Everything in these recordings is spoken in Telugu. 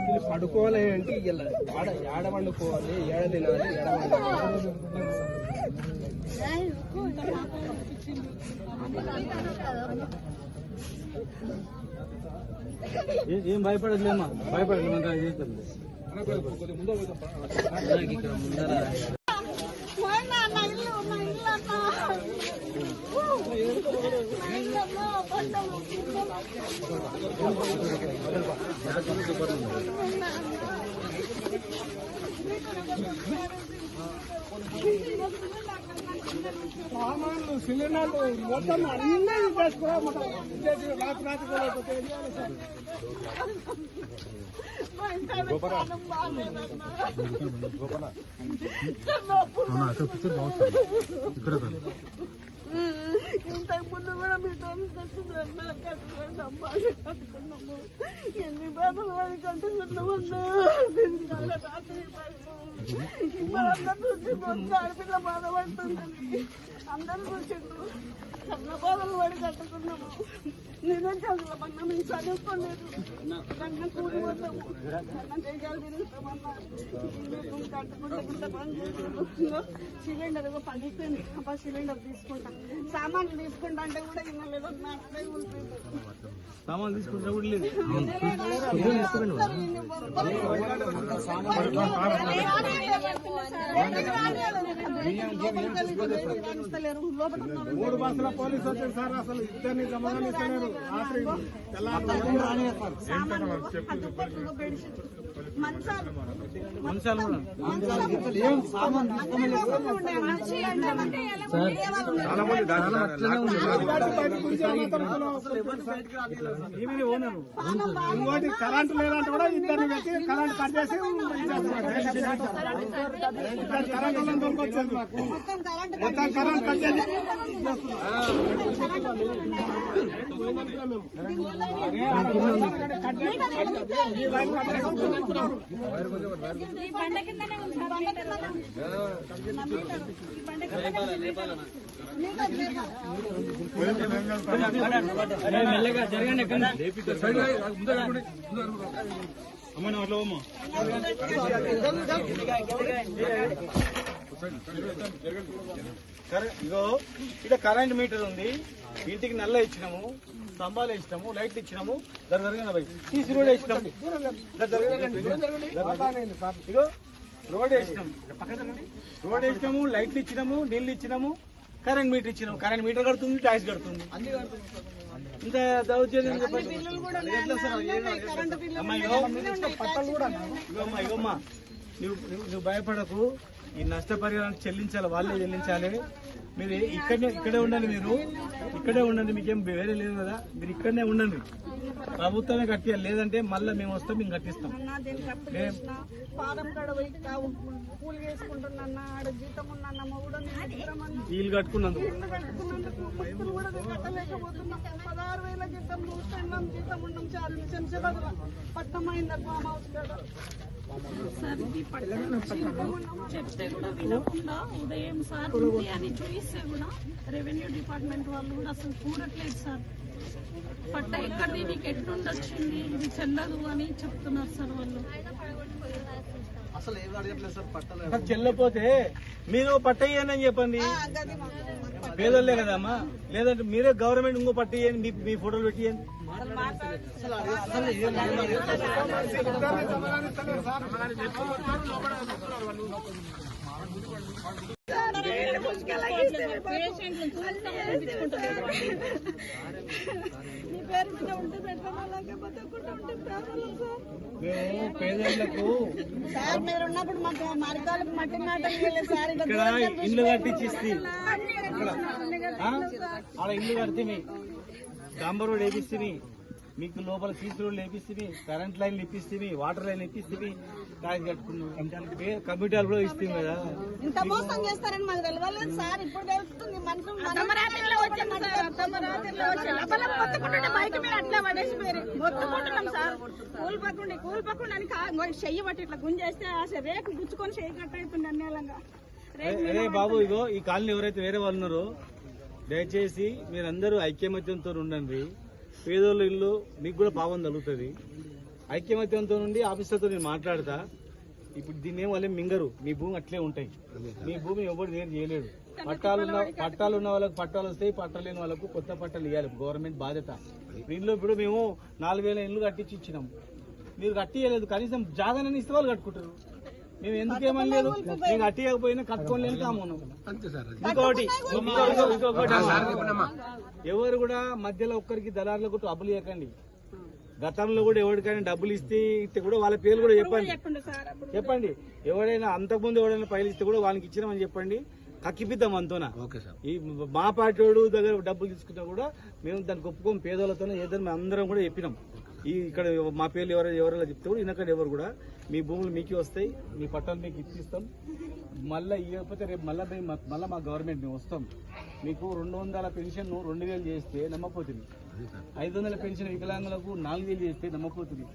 వీళ్ళు పడుకోవాలి అంటే ఇలా ఆడ ఆడ వండుకోవాలి ఏడ తినాలి ఏడ ఏం భయపడట్లేమా భయపడలేదు ఇక్కడ ముందర పోయినా నా ఇల్లు నా ఇల్లు అన్నా నా ఇల్లు అన్నా పడ్డాము సామాన్లు సిలిండర్లు మొత్తం అన్నీ చేసుకో మొత్తం ఇచ్చేసి రాత్రి రాత్రి పోలేకపోతే ఇంతకుముందు ఇంతకు ముందు కూడా మీతో కట్టుకున్నా కట్టుకున్నాము కట్టుకున్నాము ఎన్ని బాధలు పడి కట్టుకున్నామన్నా రాత్రి అందరూ చూసి మొత్తం ఆడపిల్ల బాధపడుతుందని అందరూ చూసిండు సన్న బాధలు పడి కట్టుకున్నాము. మేము చదువుకోలేదు తిరుగుతామన్నా కట్టుకుంటే పని. సిలిండర్ ఒక అబ్బా సిలిండర్ తీసుకుంటా సామాన్లు తీసుకుంటా అంటే కూడా ఇవ్వలేదు నా అక్కడే ఉంటుంది సామాన్ తీసుకుంటే కూడా లేదు మూడు బస్సుల పోలీసు వచ్చింది సార్ అసలు ఇద్దరిని గమనిస్తలేరు రాత్రి తెల్లారి మంచాలు ఇంకోటి కరెంట్ లేదంటే కూడా. ఇద్దరిని పెట్టి కరెంట్ కట్ చేసి కరెంట్ దొరకొచ్చింది మొత్తం కరెంట్ కట్ చేసి ఈ మెల్లగా జరగండి ఎక్కడ అమ్మ అట్లా పోమ్మా. ఇగో ఇక్కడ కరెంట్ మీటర్ ఉంది ఇంటికి నల్ల ఇచ్చినాము స్తంభాలు ఇచ్చినాము లైట్లు ఇచ్చినాము దాని జరగండి భయ్ తీసి రోడ్ వేసినాము. ఇగో రోడ్ వేసినాము రోడ్ వేసినాము లైట్లు ఇచ్చినాము నీళ్ళు ఇచ్చినాము కరెంట్ మీటర్ ఇచ్చినాము కరెంట్ మీటర్ కడుతుంది ట్యాక్స్ కడుతుంది ఇంత దౌర్జన్యం చెప్పండి బిల్లులు కూడా ఉన్నాయి. ఉన్నాయి. కరెంటు బిల్లులు అమ్మా, ఉన్నాయి. ఇగో. అన్నీ ఉన్నాయి. ట్యాక్సీ కూడా ఉన్నాయి. ఇగోమ్మా ఇగోమ్మా నువ్వు నువ్వు- నువ్వు భయపడకు ఈ నష్టపరిహారాన్ని చెల్లించాలి వాళ్ళే చెల్లించాలి. మీరు ఇక్కడనే ఇక్కడే ఉండండి మీరు. ఇక్కడే ఉండండి మీకేం వేరే లేదు కదా. మీరు ఇక్కడనే ఉండండి. ప్రభుత్వమే కట్టియాలి. లేదంటే మళ్ళీ మేము వస్తాం మేము కట్టిస్తాం. వీళ్ళు ఇల్లు కట్టుకున్నందుకు చేస్తాం కూడా కట్టలేకపోతున్నాం జీతం చూస్తున్నాం జీతం ఉన్నాం చాలు శంషాబాద్ పట్టణం అయింది ఫామ్ హౌస్ కదా సార్ ఇది చెప్తే కూడా వినకుండా ఉదయం సార్ ఉంది అని చూపిస్తే కూడా రెవెన్యూ డిపార్ట్మెంట్ వాళ్ళు కూడా అసలు చూడట్లేదు సార్. పట్ట ఎక్కడ నీకు ఎట్లుండొచ్చింది? ఇది చెల్లదు అని చెప్తున్నారు సార్ వాళ్ళు. అసలు చెల్లపోతే మీరు పట్టయ్యని అని చెప్పండి పేదోళ్ళే కదమ్మా లేదంటే మీరే గవర్నమెంట్ ఇంకో పట్టయ్యండి మీ మీ ఫోటోలు పెట్టియండి నీ పేరు ఉంటే పెట్టడం ఒకటి ఉంటే సార్ మేము పేదోళ్ళకు సార్ మీరు ఉన్నప్పుడు మాకు మార్గాలకు మట్టి నాటం చేయలేదు సార్. ఇక్కడ ఇల్లు కట్టించిస్తే ఆ? ఆడ ఇల్లు కడితే డాంబర్ రోడ్ వేపిస్తే మీకు లోపల సీసీ రోడ్లు వేపిస్తే కరెంట్ లైన్లు ఇప్పిస్తే వాటర్ లైన్ ఇప్పిస్తే కాయ కట్టుకున్నాం కంప్యూటర్ కూడా ఇస్తాం కదా. ఇంత మోసం చేస్తారని మాకు తెలియలేదు సార్. ఇప్పుడు తెలుస్తుంది మనుషులు అట్లా పడేసి మీరు మొత్తుకుంటున్నాం సార్ అని కా- చెయ్యి పట్టి ఇట్లా గుంజేస్తే రేకు గుచ్చుకొని చెయ్యి కట్ అవుతుంది అన్నేలంగా అరే బాబు ఇగో ఈ కాలనీ ఎవరైతే వేరే వాళ్ళు ఉన్నారో దయచేసి మీరందరూ ఐక్యమత్యంతో ఉండండి. పేదోళ్ళ ఇల్లు మీకు కూడా పాపం తగులుతుంది. ఐక్యమత్యంతో నుండి ఆఫీసర్తో నేను మాట్లాడతా. ఇప్పుడు దీన్ని ఏం వాళ్ళే మింగరు. మీ భూమి అట్లే ఉంటాయి. మీ భూమి ఎవరు నేను చేయలేడు పట్టాలు ఉన్న పట్టాలు ఉన్న వాళ్ళకి పట్టాలు వస్తాయి పట్టాలు లేని వాళ్ళకు కొత్త పట్టాలు ఇవ్వాలి గవర్నమెంట్ బాధ్యత. ఇంట్లో ఇప్పుడు మేము నాలుగు వేల ఇల్లు కట్టించి ఇచ్చినాం. మీరు కట్టియలేదు కనీసం జాగానని ఇస్తే వాళ్ళు కట్టుకుంటారు. మేము ఎందుకు ఏమని లేదు మేము కట్టియకపోయినా కట్టుకోలేని కామున్నాం ఇంకొకటి ఇంకో- ఇంకో- ఇంకొకటి ఎవరు కూడా మధ్యలో ఒక్కరికి దళారులకు డబ్బులు ఇవ్వకండి గతంలో కూడా ఎవరికైనా డబ్బులు ఇస్తే ఇస్తే కూడా వాళ్ళ పేర్లు కూడా చెప్పండి. చెప్పండి సార్ అప్పుడు చెప్పండి. ఎవడైనా అంతకుముందు ఎవడైనా పైలు ఇస్తే కూడా వాళ్ళకి ఇచ్చినామని చెప్పండి. కక్కిపిద్దాం అంతోనా? ఈ మా పార్టీ వాడు దగ్గర డబ్బులు తీసుకున్నా కూడా మేము దానికి ఒప్పుకోం పేదోళ్ళతోనే ఏదైనా మేము అందరం కూడా చెప్పినాం. ఈ ఇక్కడ మా పేర్లు ఎవరైనా ఎవరైనా చెప్తే కూడా ఇనక్కడ ఎవరు కూడా. మీ భూములు మీకే వస్తాయి. మీ పట్టాలు మీకు ఇప్పిస్తాం. మళ్ళీ ఇవ్వకపోతే రేపు మళ్ళీ మేము మళ్ళీ మా గవర్నమెంట్ మేము వస్తాం. మీకు రెండు వందల పెన్షన్ రెండు వేలు చేస్తే నమ్మపోతుంది ఐదు వందల పెన్షన్ వికలాంగులకు నాలుగు వేలు చేస్తే నమ్మపోతుంది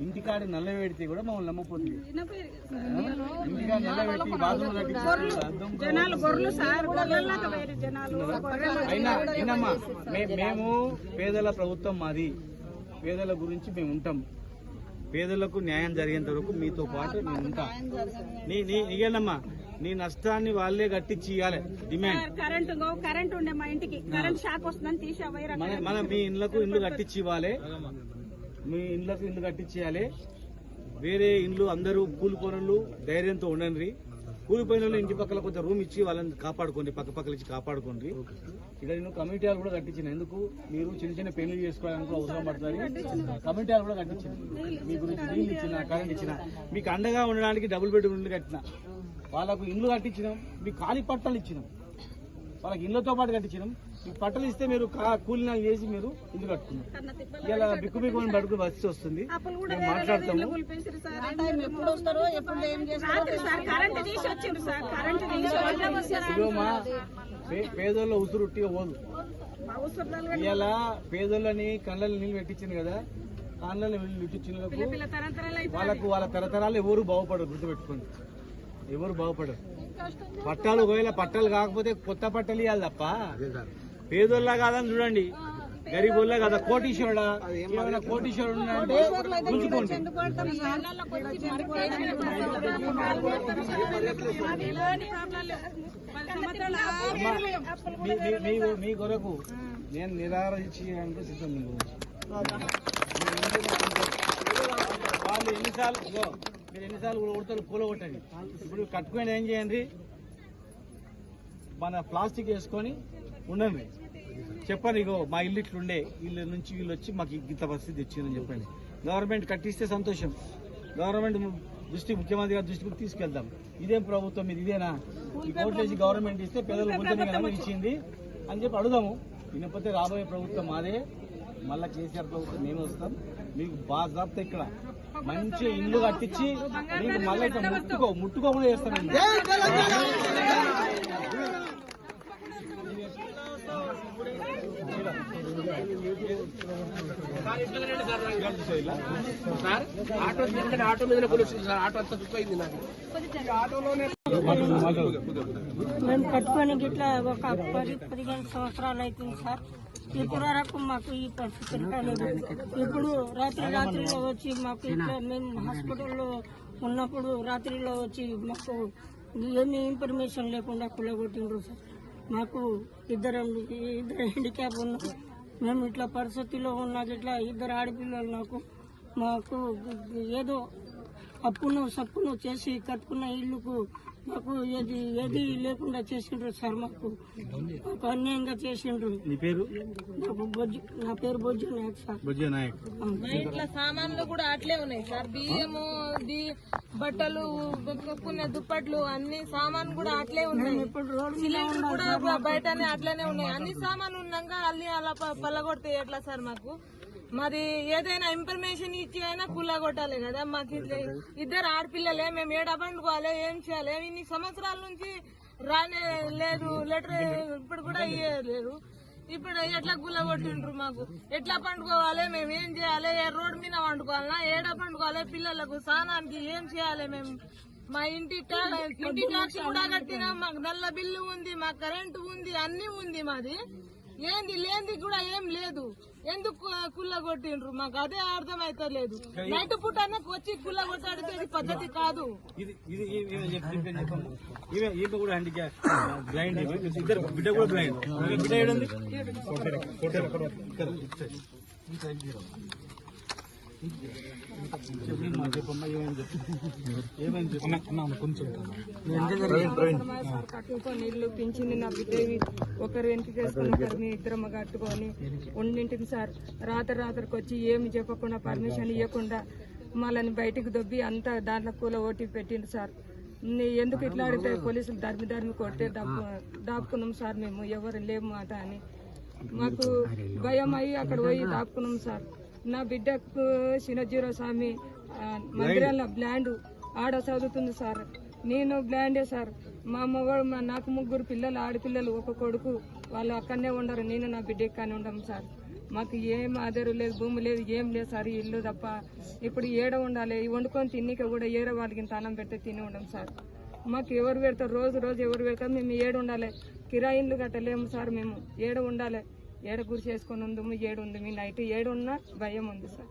ఇంటికాడ నల్ల పెడితే కూడా మమ్మల్ని నమ్మపోతుంది ఇంటికాడ నల్ల పెట్టి బాత్రూమ్ కట్టించి అద్దం జనాలు గొర్రెలు సార్ గొర్రెల్లాగా వేరే జనాలు. అయినా అయినమ్మా మేము పేదల ప్రభుత్వం మాది. పేదల గురించి మేము ఉంటాం. పేదలకు న్యాయం జరిగేంత వరకు మీతో పాటు మేము ఉంటాం. నీ నీ ఇగేనమ్మా నీ నష్టాన్ని వాళ్ళే కట్టించి ఇవ్వాలి డిమాండ్ కరెంట్ కరెంట్ ఉండే మా ఇంటికి. కరెంట్ షాక్ వస్తుందని తీసి ఆ వైర్ మన మీ ఇళ్ళకు ఇల్లు కట్టించి ఇవ్వాలి. మీ ఇళ్ళకు ఇల్లు కట్టించి ఇవ్వాలి వేరే ఇండ్లు అందరూ కూలిపోయినోళ్ళు ధైర్యంతో ఉండండి. కూలిపోయిన వాళ్ళు ఇంటి పక్కల కొంత రూమ్ ఇచ్చి వాళ్ళని కాపాడుకోండి పక్క పక్కల ఇచ్చి కాపాడుకోండి. ఇక్కడ నేను కమ్యూనిటీ హాల్ కూడా కట్టించిన. ఎందుకు? మీరు చిన్న చిన్న పెళ్ళి చేసుకోవడానికి అవసరం పడుతుంది. కమ్యూనిటీ హాల్ కూడా కట్టించింది మీ గురించి నీళ్ళు ఇచ్చిన కరెంట్ ఇచ్చిన. మీకు అండగా ఉండడానికి డబుల్ బెడ్రూమ్ ఇల్లు కట్టిన. వాళ్ళకు ఇల్లు కట్టించినాం. మీకు ఖాళీ పట్టాలు ఇచ్చినాం. వాళ్ళకి ఇళ్ళతో పాటు కట్టించినాం. పట్టలు ఇస్తే మీరు కా- కూలినాలు చేసి మీరు ఇల్లు కట్టుకున్నారు. ఇలా బిక్కు బిక్కు పడుకుని వచ్చి వస్తుంది. మేము మాట్లాడతాము. పేదోళ్ళ ఉసురు పోదు. ఇలా పేదోళ్ళని కళ్ళని నీళ్ళు పెట్టించింది కదా కళ్ళని నీళ్ళు పెట్టించిన వాళ్ళకు పిల్ల తరంతరాలు అయితే వాళ్ళకు వాళ్ళ తరతరాలు ఎవరు బాగుపడరు గుర్తుపెట్టుకోండి. ఎవరు బాగుపడరు. పట్టాలు ఒకవేళ పట్టాలు కాకపోతే కొత్త పట్టాలు ఇవ్వాలి తప్ప. పేదోళ్ళ కాదని చూడండి. గరీబోళ్ళ కదా? కోటీశ్వరుడా? ఏమైనా కోటీశ్వరుడు అమ్మా, మీ- కొరకు నేను నిరాకరించడానికి సిద్ధం వాళ్ళు ఎన్నిసార్లు మీరు ఎన్నిసార్లు కూడా ఉడతలు కూలగొట్టండి ఇప్పుడు కట్టుకొని ఏం చేయండి? మన ప్లాస్టిక్ వేసుకొని ఉండండి. చెప్పండి ఇగో మా ఇల్లు ఇట్లుండే ఇల్లు నుంచి వీళ్ళు వచ్చి మాకు ఇంత పరిస్థితి వచ్చిందని చెప్పండి. గవర్నమెంట్ కట్టిస్తే సంతోషం. గవర్నమెంట్ దృష్టి ముఖ్యమంత్రి గారి దృష్టికి తీసుకెళ్దాం. ఇదేం ప్రభుత్వం ఇది ఇదేనా? ఈ కోట్లేసి గవర్నమెంట్ ఇస్తే పేదలు కొంచెం ఇచ్చింది. అని చెప్పి అడుగుదాము. వినకపోతే రాబోయే ప్రభుత్వం మాదే. మళ్ళా కేసీఆర్ ప్రభుత్వం మేము వస్తాం. మీకు బాగా ఇక్కడ. మంచి ఇల్లు కట్టించి మీకు మళ్ళీ ఇట్లా ముట్టుకో ముట్టుకోకుండా చేస్తానండి ఆటో తీసుకుంటే ఆటో మీద కొలుస్తుంది సార్ ఆటో అంతా దుప్పైంది నాకు ఆటోలోనే మేము కట్టుకొని ఇట్లా ఒక పది పదిహేను సంవత్సరాలు అవుతుంది సార్. ఇప్పుడు వరకు మాకు ఈ పరిస్థితి కాలేదు ఇప్పుడు రాత్రి రాత్రిలో వచ్చి మాకు ఇట్లా మేము హాస్పిటల్లో ఉన్నప్పుడు రాత్రిలో వచ్చి మాకు ఏమి ఇన్ఫర్మేషన్ లేకుండా కులగొట్టిండ్రు సార్. మాకు ఇద్దరు ఇద్దరు హ్యాండిక్యాప్ ఉన్నారు. మేము ఇట్లా పరిస్థితిలో ఉన్నది ఇట్లా ఇద్దరు ఆడపిల్లలు నాకు మాకు ఏదో అప్పును సప్పును చేసి కట్టుకున్న ఇల్లుకు మాకు ఏది ఏది లేకుండా చేసిండ్రు సార్ మాకు. మాకు అన్యాయంగా చేసిండ్రు. నీ పేరు? నాకు బొజ్జు నా పేరు బొజ్జు నాయక్ సార్. బుజ్జ నాయక్. ఇట్లా సామాన్లు కూడా అట్లే ఉన్నాయి సార్. బియ్యము ది- బట్టలు కొనుక్కునే దుప్పట్లు అన్ని సామాన్లు కూడా అట్లే ఉన్నాయి. సిలిండర్ కూడా బయటనే అట్లనే ఉన్నాయి. అన్ని సామాన్లు ఉన్నాక అల్లి అలా పల్లగొడితే ఎట్లా సార్ మాకు? మరి ఏదైనా ఇన్ఫర్మేషన్ ఇచ్చి కొట్టాలి కదా మాకు ఇట్లా ఇద్దరు ఆడపిల్లలే మేము ఏడ పండుకోవాలి ఏం చేయాలి ఇన్ని సంవత్సరాల నుంచి రానే లేదు లెటర్ ఇప్పుడు కూడా ఇయ్యలేదు. ఇప్పుడు ఎట్లా గుల్ల కొట్టిండ్రు మాకు? ఎట్లా పండుకోవాలి మేము ఏం చేయాలి ఏ రోడ్ మీద పండుకోవాలన్నా ఏడ పండుకోవాలి పిల్లలకు స్నానానికి ఏం చేయాలి మేము? మా ఇంటి ఇంటి ట్యాక్స్ కూడా కట్టినాం మాకు నల్ల బిల్లు ఉంది మా కరెంటు ఉంది అన్ని ఉంది మాది. ఏంది లేనిది కూడా ఏం లేదు. ఎందుకు కుల్ల కొట్టిండ్రు? మాకు అదే అర్థం లేదు నైట్ పూట వచ్చి కుల్ల కొట్టాడితే ఇది పద్ధతి కాదు. ఇది బిడ్డ కూడా బ్లైండ్ బిడ్డ ఏడుంది కట్టుకొని పింఛింది నా బిడ్డవి. ఒకరు వెనక్కి చేసుకుని ఒకరు మీ ఇద్దరమ్మ కట్టుకొని ఉండింటిని సార్. రాత్రి రాత్రికి వచ్చి ఏమి చెప్పకుండా పర్మిషన్ ఇవ్వకుండా మళ్ళని బయటికి దొబ్బి అంతా దాంట్లో కూల ఓటీ పెట్టిండు సార్. ఎందుకు ఇట్లా అడిగితే పోలీసులు ధర్మి ధర్మి కొట్టే దాపు దాపుకున్నాం సార్ మేము. ఎవరు లేము మాట అని. మాకు భయం అయ్యి అక్కడ పోయి దాపుకున్నాం సార్. నా బిడ్డకు చిన్నజీరో స్వామి మందిరాల బ్లాండ్ ఆడ చదువుతుంది సార్. నేను బ్లాండే సార్. మా మగవాడు మా నాకు ముగ్గురు పిల్లలు ఆడపిల్లలు ఒక కొడుకు. వాళ్ళు అక్కడనే ఉండరు. నేను నా బిడ్డ ఇక్కడనే ఉండం సార్. మాకు ఏం ఆధారు లేదు భూమి లేదు ఏం లేదు సార్ ఇల్లు తప్ప. ఇప్పుడు ఏడ ఉండాలి? వండుకొని తిన్నిక కూడా ఏడ వాళ్ళకి అన్నం పెడితే తిని ఉండం సార్. మాకు ఎవరు పెడతారు? రోజు రోజు ఎవరు పెడతారు? మేము ఏడు ఉండాలి? కిరాయి ఇల్లు కట్టలేము సార్ మేము. ఏడ ఉండాలి? ఏడ గురి చేసుకొని ఉందము ఏడు ఉంది మీ నైట్ ఏడు భయం ఉంది సార్.